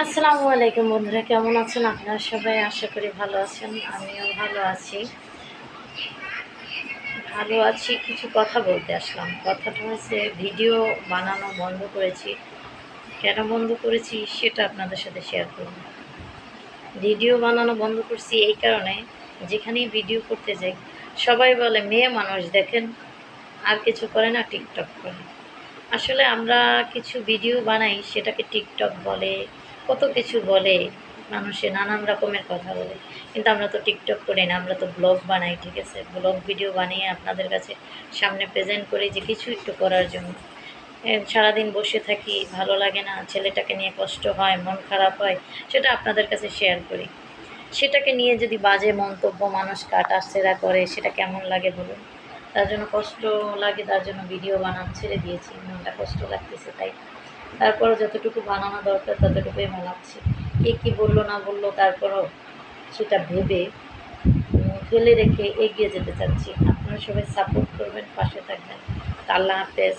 আসসালামু আলাইকুম বন্ধুরা, কেমন আছেন? আপনারা সবাই আশা করি ভালো আছেন, আমিও ভালো আছি। ভালো আছি, কিছু কথা বলতে আসলাম। কথাটা হচ্ছে, ভিডিও বানানো বন্ধ করেছি। কেন বন্ধ করেছি সেটা আপনাদের সাথে শেয়ার করব। ভিডিও বানানো বন্ধ করছি এই কারণে, যেখানেই ভিডিও করতে যাই, সবাই বলে, মেয়ে মানুষ, দেখেন, আর কিছু করে না টিকটক করে। আসলে আমরা কিছু ভিডিও বানাই, সেটাকে টিকটক বলে কত কিছু বলে, মানুষে নানান রকমের কথা বলে। কিন্তু আমরা তো টিকটক করি না, আমরা তো ব্লগ বানাই, ঠিক আছে? ব্লগ ভিডিও বানিয়ে আপনাদের কাছে সামনে প্রেজেন্ট করি যে কিছু একটু করার জন্য। সারাদিন বসে থাকি, ভালো লাগে না, ছেলেটাকে নিয়ে কষ্ট হয়, মন খারাপ হয়, সেটা আপনাদের কাছে শেয়ার করি। সেটাকে নিয়ে যদি বাজে মন্তব্য মানুষ কাটাছেড়া করে, সেটা কেমন লাগে বলুন? তার জন্য কষ্ট লাগে, তার জন্য ভিডিও বানান, ছেড়ে দিয়েছি, মনটা কষ্ট লাগতেছে, তাই তারপরও যতটুকু বানানো দরকার ততটুকুই বানাচ্ছি। কে কী বলল না বলল তারপরও সেটা ভেবে ফেলে রেখে এগিয়ে যেতে চাচ্ছি। আপনারা সবাই সাপোর্ট করবেন, পাশে থাকবেন। আল্লাহ হাফেজ।